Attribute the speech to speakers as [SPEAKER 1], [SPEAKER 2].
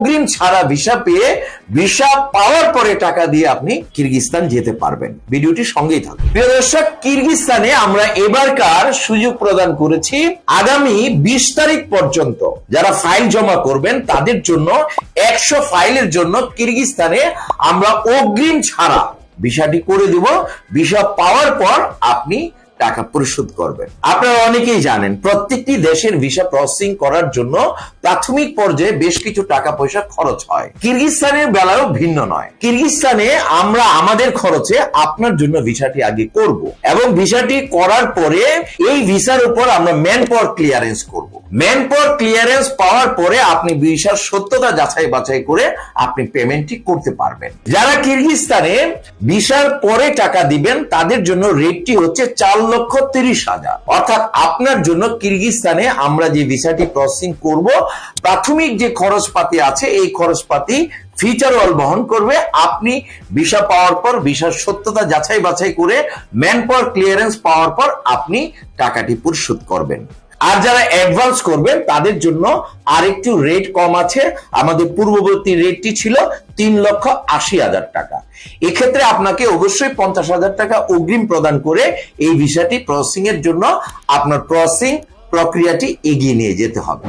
[SPEAKER 1] অগ্রিম ছাড়া ভিসা পেয়ে ভিসা পাওয়ার পরে টাকা দিয়ে আপনি কিরগিস্তান যেতে পারবেন। ভিডিওটি সঙ্গেই থাকুন। প্রিয় দর্শক, কিরগিস্তানে আমরা এবারকার সুযোগ প্রদান করেছি আগামী বিশ তারিখ পর্যন্ত। যারা ফাইল জমা করবেন, তাদের জন্য একশো ফাইলের জন্য কিরগিস্তানে আমরা অগ্রিম ছাড়া ভিসাটি করে দিব। ভিসা পাওয়ার পর আপনি টাকা পরিশোধ করবেন আপনারা অনেকেই জানেন, প্রত্যেকটি দেশের ভিসা প্রসেসিং করার জন্য প্রাথমিক পর্যায়ে বেশ কিছু টাকা পয়সা খরচ হয়। কিরগিস্তানের বেলায়ও ভিন্ন নয়। কিরগিস্তানে আমরা আমাদের খরচে আপনার জন্য ভিসাটি আগে করব এবং ভিসাটি করার পরে এই ভিসার উপর আমরা ম্যান পাওয়ার ক্লিয়ারেন্স করব। ম্যান পাওয়ার ক্লিয়ারেন্স পাওয়ার পরে আপনি ভিসার সত্যতা যাচাই বাছাই করে আপনি পেমেন্টটি করতে পারবেন। যারা কিরগিস্তানে ভিসার পরে টাকা দিবেন, তাদের জন্য রেটটি হচ্ছে চার লক্ষ তিরিশ হাজার। অর্থাৎ আপনার জন্য কিরগিস্তানে আমরা যে ভিসাটি প্রসেসিং করব, প্রাথমিক যে খরচপাতি আছে, এই খরচপাতি ফিচার ওয়াল বহন করবে। আপনি ভিসা পাওয়ার পর, ভিসার সত্যতা যাচাই বাছাই করে ম্যান পাওয়ার ক্লিয়ারেন্স পাওয়ার পর আপনি টাকাটি পরিশোধ করবেন। আর যারা অ্যাডভান্স করবেন, তাদের জন্য আরেকটু রেট কম আছে। আমাদের পূর্ববর্তী রেটটি ছিল তিন লক্ষ আশি হাজার টাকা। এক্ষেত্রে আপনাকে অবশ্যই পঞ্চাশ হাজার টাকা অগ্রিম প্রদান করে এই ভিসাটি প্রসেসিং এর জন্য আপনার প্রসেসিং প্রক্রিয়াটি এগিয়ে নিয়ে যেতে হবে।